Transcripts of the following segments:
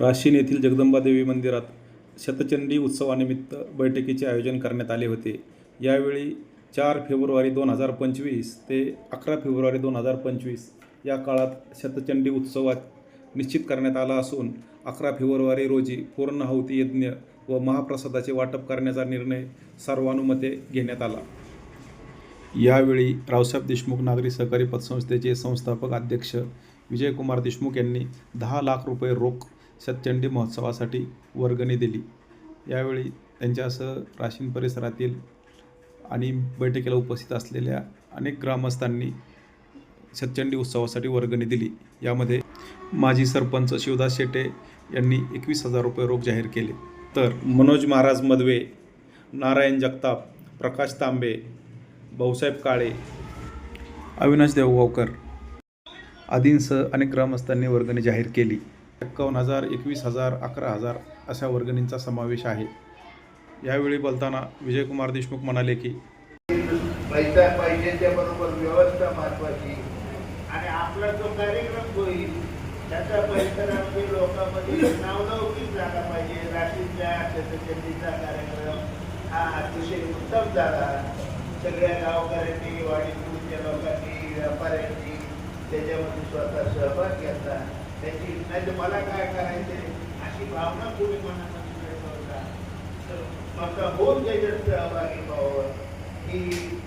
राशीन येथील जगदंबा देवी मंदिरात शतचंडी उत्सवानिमित्त बैठकीचे आयोजन करण्यात आले होते. यावेळी चार फेब्रुवारी दोन हजार पंचवीस ते अकरा फेब्रुवारी दोन हजार पंचवीस या काळात शतचंडी उत्सवात निश्चित करण्यात आला असून अकरा फेब्रुवारी रोजी पूर्णाहुती यज्ञ व महाप्रसादाचे वाटप करण्याचा निर्णय सर्वानुमते घेण्यात आला. यावेळी रावसाहेब देशमुख नागरी सहकारी पतसंस्थेचे संस्थापक अध्यक्ष विजयकुमार देशमुख यांनी दहा लाख रुपये रोख शतचंडी महोत्सवासाठी वर्गणी दिली. यावेळी त्यांच्यासह राशीन परिसरातील आणि बैठकीला उपस्थित असलेल्या अनेक ग्रामस्थांनी शतचंडी उत्सवासाठी वर्गणी दिली. यामध्ये माजी सरपंच शिवदास शेटे यांनी एकवीस हजार रुपये रोख जाहीर केले. तर मनोज महाराज मदवे नारायण जगताप प्रकाश तांबे भाऊसाहेब काळे अविनाश देवगावकर आदींसह अनेक ग्रामस्थांनी वर्गणी जाहीर केली. एक्कावन्न हजार एकवीस हजार अकरा हजार अशा वर्गणींचा समावेश आहे. यावेळी बोलताना विजयकुमार देशमुख म्हणाले की पैसा पैशाच्या बरोबर व्यवस्था महत्वाची. आणि आपला जो कार्यक्रम होईल त्याच्या परिसरामध्ये लोकांमध्ये नावलौकिक झाला पाहिजे. राशीच्या शतचंडीचा कार्यक्रम हा अतिशय उत्तम झाला. सगळ्या गावकऱ्यांनी वाडीपूरच्या लोकांनी व्यापाऱ्यांनी त्याच्यामध्ये स्वतः सहभाग घेतला. त्याची नाही तर मला काय करायचे अशी भावना कोणी मनामध्ये मिळत तर मग होऊन त्याच्यात सहभागी व्हावं. ही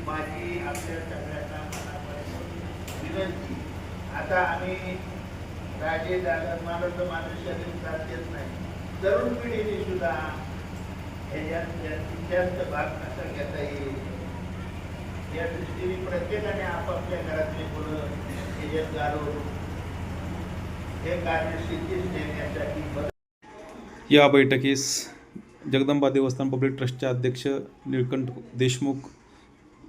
माझी आपल्या सगळ्यांना मनापासून विनंती. आता आम्ही राजे दादा मला तर माझं शरीर साथ नाही. तरुण पिढीने सुद्धा ह्याच्यात जास्तीत जास्त भाग कसा घेता येईल? या दृष्टीने प्रत्येकाने आपापल्या घरातले मुलं ह्याच्यात घालून हे कार्य सिद्धीस नेण्यासाठी मदत या बैठकीस जगदंबा देवस्थान पब्लिक ट्रस्टचे अध्यक्ष निळकंठ देशमुख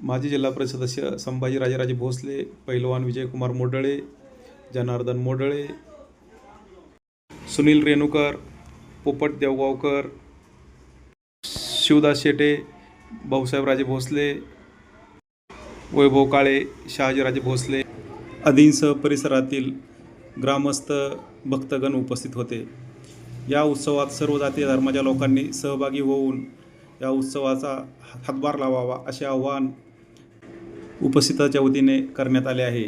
माजी जिल्हा परिषद सदस्य संभाजी राजेराजे भोसले पैलवान विजयकुमार मोडळे जनार्दन मोडळे सुनील रेणुकर पोपट देवगावकर शिवदास शेटे भाऊसाहेब राजे भोसले वैभव काळे शहाजीराजे भोसले आदींसह परिसरातील ग्रामस्थ भक्तगण उपस्थित होते. या उत्सवात सर्व जाती धर्माच्या लोकांनी सहभागी होऊन या उत्सवाचा हातभार लावावा असे आवाहन उपस्थिताच्या वतीने करण्यात आले आहे.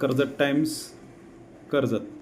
कर्जत टाइम्स कर्जत.